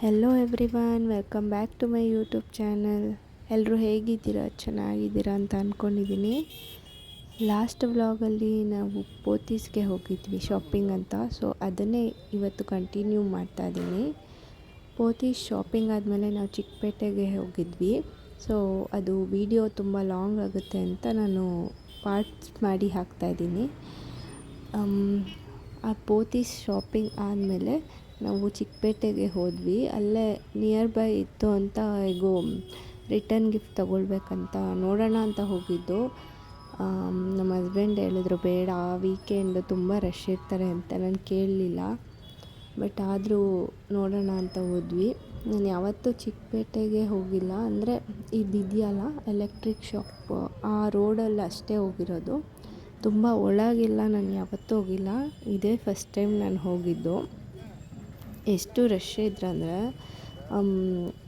Hello everyone welcome back to my YouTube channel ಎಲ್ಲರೂ ಹೇಗಿದ್ದೀರಾ? ಚೆನ್ನಾಗಿದ್ದೀರಾ ಅಂತ ಅಂದ್ಕೊಂಡಿದ್ದೀನಿ ಲಾಸ್ಟ್ ವ್ಲಾಗಲ್ಲಿ ನಾವು ಪೋತೀಸ್ಗೆ ಹೋಗಿದ್ವಿ ಶಾಪಿಂಗ್ ಅಂತ. ಸೊ ಅದನ್ನೇ ಇವತ್ತು ಕಂಟಿನ್ಯೂ ಮಾಡ್ತಾ ಇದ್ದೀನಿ. ಪೋತೀಸ್ ಶಾಪಿಂಗ್ ಆದಮೇಲೆ ನಾವು ಚಿಕ್ಕಪೇಟೆಗೆ ಹೋಗಿದ್ವಿ. ಸೊ ಅದು ವಿಡಿಯೋ ತುಂಬ ಲಾಂಗ್ ಆಗುತ್ತೆ ಅಂತ ನಾನು ಪಾರ್ಟ್ಸ್ ಮಾಡಿ ಹಾಕ್ತಾಯಿದ್ದೀನಿ ಆ ಪೋತೀಸ್ ಶಾಪಿಂಗ್ ಆದಮೇಲೆ ನಾವು ಚಿಕ್ಕಪೇಟೆಗೆ ಹೋದ್ವಿ. ಅಲ್ಲೇ ನಿಯರ್ ಬೈ ಇತ್ತು ಅಂತ ಹೇಗೋ ರಿಟರ್ನ್ ಗಿಫ್ಟ್ ತಗೊಳ್ಬೇಕಂತ ನೋಡೋಣ ಅಂತ ಹೋಗಿದ್ದು. ನಮ್ಮ ಹಸ್ಬೆಂಡ್ ಹೇಳಿದ್ರು, ಬೇಡ ವೀಕೆಂಡ್ ತುಂಬ ರಶ್ ಇರ್ತಾರೆ ಅಂತ ನಾನು ಕೇಳಲಿಲ್ಲ. ಬಟ್ ಆದರೂ ನೋಡೋಣ ಅಂತ ಹೋದ್ವಿ. ನಾನು ಯಾವತ್ತೂ ಚಿಕ್ಕಪೇಟೆಗೆ ಹೋಗಿಲ್ಲ. ಅಂದರೆ ಇದಿದೆಯಲ್ಲ ಎಲೆಕ್ಟ್ರಿಕ್ ಶಾಪ್ ಆ ರೋಡಲ್ಲಿ ಅಷ್ಟೇ ಹೋಗಿರೋದು. ತುಂಬ ಒಳಗೆಲ್ಲ, ನಾನು ಯಾವತ್ತೂ ಹೋಗಿಲ್ಲ. ಇದೇ ಫಸ್ಟ್ ಟೈಮ್ ನಾನು ಹೋಗಿದ್ದು. ಎಷ್ಟು ರಶ್ ಇದ್ರಂದರೆ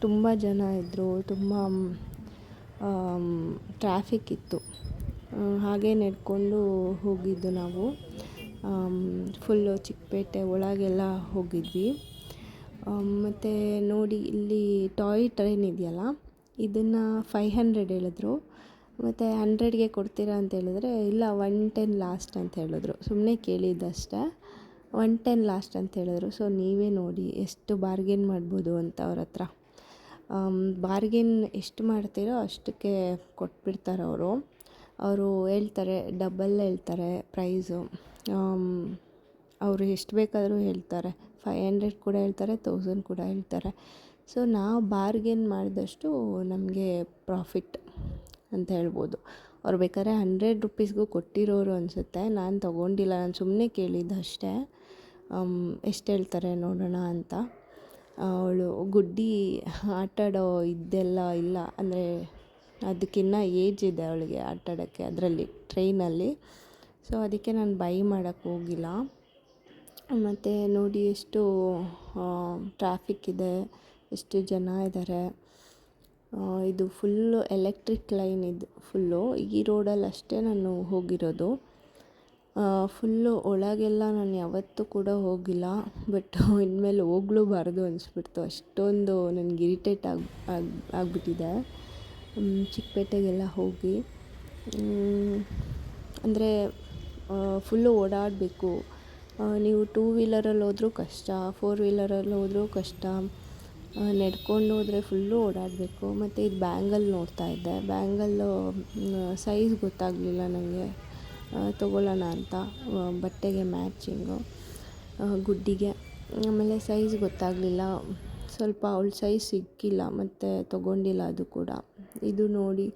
ತುಂಬ ಜನ ಇದ್ದರು ತುಂಬ ಟ್ರಾಫಿಕ್ ಇತ್ತು. ಹಾಗೆ ನಡ್ಕೊಂಡು ಹೋಗಿದ್ದು ನಾವು. ಫುಲ್ಲು ಚಿಕ್ಕಪೇಟೆ ಒಳಗೆಲ್ಲ ಹೋಗಿದ್ವಿ. ಮತ್ತು ನೋಡಿ, ಇಲ್ಲಿ ಟಾಯ್ ಟ್ರೈನ್ ಇದೆಯಲ್ಲ, ಇದನ್ನು ಫೈವ್ ಹಂಡ್ರೆಡ್ ಹೇಳಿದ್ರು. ಮತ್ತು ಹಂಡ್ರೆಡ್ಗೆ ಕೊಡ್ತೀರಾ ಅಂತ ಹೇಳಿದ್ರೆ, ಇಲ್ಲ ಒನ್ ಟೆನ್ ಲಾಸ್ಟ್ ಅಂತ ಹೇಳಿದ್ರು. ಸುಮ್ಮನೆ ಕೇಳಿದ್ದಷ್ಟೇ. ಒನ್ ಟೆನ್ ಲಾಸ್ಟ್ ಅಂತ ಹೇಳಿದ್ರು. ಸೊ ನೀವೇ ನೋಡಿ ಎಷ್ಟು ಬಾರ್ಗೇನ್ ಮಾಡ್ಬೋದು ಅಂತ ಅವ್ರ ಹತ್ರ. ಬಾರ್ಗೇನ್ ಎಷ್ಟು ಮಾಡ್ತೀರೋ ಅಷ್ಟಕ್ಕೆ ಕೊಟ್ಬಿಡ್ತಾರೆ ಅವರು. ಅವರು ಹೇಳ್ತಾರೆ, ಡಬಲ್ ಹೇಳ್ತಾರೆ ಪ್ರೈಸು. ಅವರು ಎಷ್ಟು ಬೇಕಾದರೂ ಹೇಳ್ತಾರೆ. ಫೈವ್ ಹಂಡ್ರೆಡ್ ಕೂಡ ಹೇಳ್ತಾರೆ, ತೌಸಂಡ್ ಕೂಡ ಹೇಳ್ತಾರೆ. ಸೊ ನಾವು ಬಾರ್ಗೇನ್ ಮಾಡಿದಷ್ಟು ನಮಗೆ ಪ್ರಾಫಿಟ್ ಅಂತ ಹೇಳ್ಬೋದು. ಅವ್ರು ಬೇಕಾದ್ರೆ ಹಂಡ್ರೆಡ್ ರುಪೀಸ್ಗೂ ಕೊಟ್ಟಿರೋರು ಅನಿಸುತ್ತೆ. ನಾನು ತೊಗೊಂಡಿಲ್ಲ, ನಾನು ಸುಮ್ಮನೆ ಕೇಳಿದ್ದು ಅಷ್ಟೇ. ಎಷ್ಟು ಹೇಳ್ತಾರೆ ನೋಡೋಣ ಅಂತ. ಅವಳು ಗುಡ್ಡಿ ಆಟಾಡೋ ಇದೆಲ್ಲ ಇಲ್ಲ. ಅಂದರೆ ಅದಕ್ಕಿನ್ನ ಏಜ್ ಇದೆ ಅವಳಿಗೆ ಆಟಾಡೋಕ್ಕೆ, ಅದರಲ್ಲಿ ಟ್ರೈನಲ್ಲಿ ಸೊ ಅದಕ್ಕೆ ನಾನು ಬೈ ಮಾಡೋಕ್ಕೆ ಹೋಗಿಲ್ಲ. ಮತ್ತು ನೋಡಿ ಎಷ್ಟು ಟ್ರಾಫಿಕ್ ಇದೆ, ಎಷ್ಟು ಜನ ಇದ್ದಾರೆ ಇದು ಫುಲ್ಲು ಎಲೆಕ್ಟ್ರಿಕ್ ಲೈನ್ ಇದು ಫುಲ್ಲು ಈ ರೋಡಲ್ಲಿ ಅಷ್ಟೇ ನಾನು ಹೋಗಿರೋದು. ಫುಲ್ಲು ಒಳಗೆಲ್ಲ ನಾನು ಯಾವತ್ತೂ ಕೂಡ ಹೋಗಿಲ್ಲ, ಬಟ್ ಇನ್ಮೇಲೆ ಹೋಗ್ಲೂಬಾರ್ದು ಅನಿಸ್ಬಿಡ್ತು. ಅಷ್ಟೊಂದು ನನಗೆ ಇರಿಟೇಟ್ ಆಗಿ ಆಗಿ, ಆಗಿಬಿಟ್ಟಿದೆ. ಚಿಕ್ಕಪೇಟೆಗೆಲ್ಲ ಹೋಗಿ. ಅಂದರೆ ಫುಲ್ಲು ಓಡಾಡಬೇಕು. ನೀವು ಟೂ ವೀಲರಲ್ಲಿ ಹೋದರೂ ಕಷ್ಟ, ಫೋರ್ ವೀಲರಲ್ಲಿ ಹೋದರೂ ಕಷ್ಟ. ನಡ್ಕೊಂಡು ಹೋದರೆ ಫುಲ್ಲು ಓಡಾಡಬೇಕು. ಮತ್ತು ಇದು ಬ್ಯಾಂಗಲ್ ನೋಡ್ತಾ ಇದ್ದೆ. ಬ್ಯಾಂಗಲ್ಲು ಸೈಜ್ ಗೊತ್ತಾಗಲಿಲ್ಲ ನನಗೆ ತೊಗೊಳ್ಳೋಣ ಅಂತ ಬಟ್ಟೆಗೆ ಮ್ಯಾಚಿಂಗು ಗುಡ್ಡಿಗೆ. ಆಮೇಲೆ ಸೈಜ್ ಗೊತ್ತಾಗಲಿಲ್ಲ. ಸ್ವಲ್ಪ ಅವ್ಳ ಸೈಜ್ ಸಿಕ್ಕಿಲ್ಲ, ಮತ್ತು ತೊಗೊಂಡಿಲ್ಲ ಅದು ಕೂಡ. ಇದು ನೋಡಿ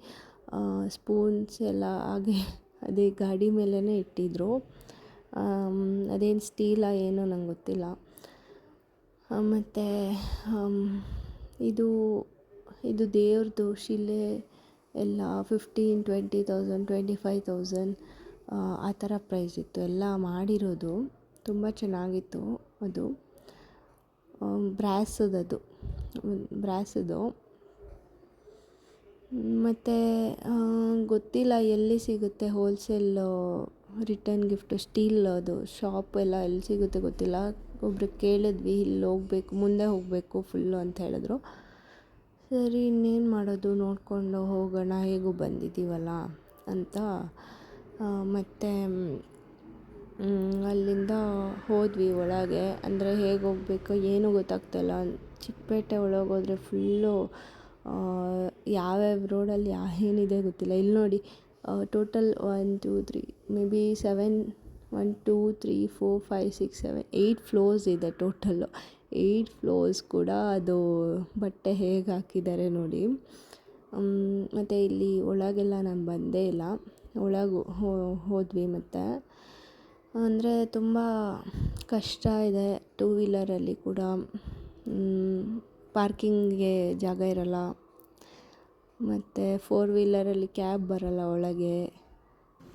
ಸ್ಪೂನ್ಸ್ ಎಲ್ಲ ಹಾಗೆ, ಅದೇ ಗಾಡಿ ಮೇಲೇ ಇಟ್ಟಿದ್ದರು ಅದೇನು ಸ್ಟೀಲ ಏನೋ ನಂಗೆ ಗೊತ್ತಿಲ್ಲ. ಮತ್ತು ಇದು ಇದು ದೇವ್ರದ್ದು ಶಿಲೆ ಎಲ್ಲ, fifteen, twenty thousand, twenty five thousand. ಆ ಥರ ಪ್ರೈಸ್ ಇತ್ತು. ಎಲ್ಲ ಮಾಡಿರೋದು ತುಂಬ ಚೆನ್ನಾಗಿತ್ತು ಅದು. ಬ್ರ್ಯಾಸದದು ಬ್ರಾಸದು. ಮತ್ತು ಗೊತ್ತಿಲ್ಲ ಎಲ್ಲಿ ಸಿಗುತ್ತೆ ಹೋಲ್ಸೇಲು ರಿಟರ್ನ್ ಗಿಫ್ಟು ಸ್ಟೀಲ್ ಅದು ಶಾಪ್ ಎಲ್ಲ ಎಲ್ಲಿ ಸಿಗುತ್ತೆ ಗೊತ್ತಿಲ್ಲ. ಒಬ್ರು ಕೇಳಿದ್ವಿ, ಇಲ್ಲಿ ಹೋಗ್ಬೇಕು, ಮುಂದೆ ಹೋಗಬೇಕು ಫುಲ್ಲು ಅಂತ ಹೇಳಿದ್ರು. ಸರಿ, ಇನ್ನೇನು ಮಾಡೋದು? ನೋಡಿಕೊಂಡು ಹೋಗೋಣ, ಹೇಗೂ ಬಂದಿದ್ದೀವಲ್ಲ ಅಂತ. ಮತ್ತು ಅಲ್ಲಿಂದ ಹೋದ್ವಿ ಒಳಗೆ. ಅಂದರೆ ಹೇಗೆ ಹೋಗಬೇಕು ಏನೂ ಗೊತ್ತಾಗ್ತಾಯಿಲ್ಲ ಚಿಕ್ಕಪೇಟೆ ಒಳಗೆ ಹೋದರೆ ಫುಲ್ಲು ಯಾವ್ಯಾವ ರೋಡಲ್ಲಿ ಯಾ, ಏನಿದೆ ಗೊತ್ತಿಲ್ಲ. ಇಲ್ಲಿ ನೋಡಿ total one two three maybe seven one two three four five six seven eight floors ಇದೆ ಟೋಟಲ್ಲು ಏಯ್ಟ್ ಫ್ಲೋರ್ಸ್ ಕೂಡ ಅದು ಬಟ್ಟೆ ಹೇಗೆ ಹಾಕಿದ್ದಾರೆ ನೋಡಿ. ಮತ್ತು ಇಲ್ಲಿ ಒಳಗೆಲ್ಲ ನಾನು ಬಂದೇ ಇಲ್ಲ. ಒಳಗೆ ಹೋದ್ವಿ ಮತ್ತು. ಅಂದರೆ ತುಂಬ ಕಷ್ಟ ಇದೆ ಟೂ ವೀಲರಲ್ಲಿ ಕೂಡ. ಪಾರ್ಕಿಂಗ್ಗೆ ಜಾಗ ಇರಲ್ಲ. ಮತ್ತು ಫೋರ್ ವೀಲರಲ್ಲಿ ಕ್ಯಾಬ್ ಬರಲ್ಲ ಒಳಗೆ.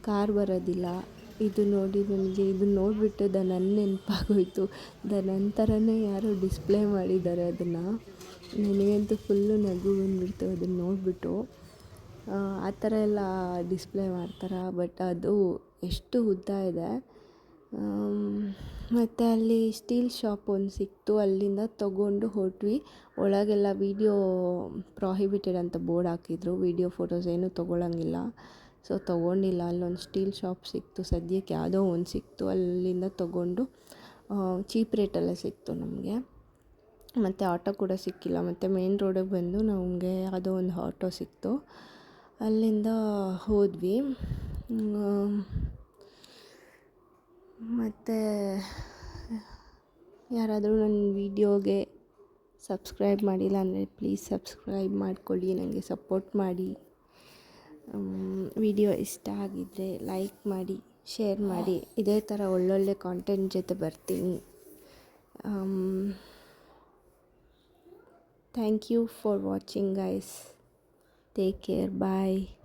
ಕಾರ್ ಬರೋದಿಲ್ಲ. ಇದು ನೋಡಿ ನನಗೆ ಇದನ್ನ ನೋಡಿಬಿಟ್ಟು ದ ನನ್ನ ನೆನಪಾಗೋಯ್ತು. ದ ನನ್ನ ಥರನೇ ಯಾರೋ ಡಿಸ್ಪ್ಲೇ ಮಾಡಿದ್ದಾರೆ ಅದನ್ನು. ನನಗಂತೂ ಫುಲ್ಲು ನಗು ಬಂದುಬಿಡ್ತು ಅದನ್ನು ನೋಡಿಬಿಟ್ಟು. ಆ ಥರ ಎಲ್ಲ ಡಿಸ್ಪ್ಲೇ ಮಾಡ್ತಾರೆ, ಬಟ್ ಅದು ಎಷ್ಟು ಉದ್ದ ಇದೆ. ಮತ್ತು ಅಲ್ಲಿ ಸ್ಟೀಲ್ ಶಾಪ್ ಒಂದು ಸಿಕ್ತು, ಅಲ್ಲಿಂದ ತೊಗೊಂಡು ಹೊರಟ್ವಿ ಒಳಗೆಲ್ಲ ವೀಡಿಯೋ ಪ್ರಾಹಿಬಿಟೆಡ್ ಅಂತ ಬೋರ್ಡ್ ಹಾಕಿದ್ರು, ವೀಡಿಯೋ ಫೋಟೋಸ್ ಏನೂ ತೊಗೊಳಂಗಿಲ್ಲ. ಸೊ ತೊಗೊಂಡಿಲ್ಲ. ಅಲ್ಲೊಂದು ಸ್ಟೀಲ್ ಶಾಪ್ ಸಿಕ್ತು, ಸದ್ಯಕ್ಕೆ ಯಾವುದೋ ಒಂದು ಸಿಕ್ತು, ಅಲ್ಲಿಂದ ತೊಗೊಂಡು ಚೀಪ್ ರೇಟಲ್ಲೇ ಸಿಕ್ತು ನಮಗೆ. ಮತ್ತು ಆಟೋ ಕೂಡ ಸಿಕ್ಕಿಲ್ಲ. ಮತ್ತು ಮೇನ್ ರೋಡಿಗೆ ಬಂದು ನಮಗೆ ಯಾವುದೋ ಒಂದು ಆಟೋ ಸಿಕ್ತು. ಅಲ್ಲಿಂದ ಹೋದ್ವಿ. ಮತ್ತು ಯಾರಾದರೂ ನನ್ನ ವೀಡಿಯೋಗೆ ಸಬ್ಸ್ಕ್ರೈಬ್ ಮಾಡಿಲ್ಲ ಅಂದರೆ ಪ್ಲೀಸ್ ಸಬ್ಸ್ಕ್ರೈಬ್ ಮಾಡಿಕೊಳ್ಳಿ, ನನಗೆ ಸಪೋರ್ಟ್ ಮಾಡಿ. ವಿಡಿಯೋ ಇಷ್ಟ ಆಗಿದ್ದರೆ ಲೈಕ್ ಮಾಡಿ, ಶೇರ್ ಮಾಡಿ. ಇದೇ ಥರ ಒಳ್ಳೊಳ್ಳೆ ಕಾಂಟೆಂಟ್ ಜೊತೆ ಬರ್ತೀನಿ. Thank you for watching guys Take care. Bye.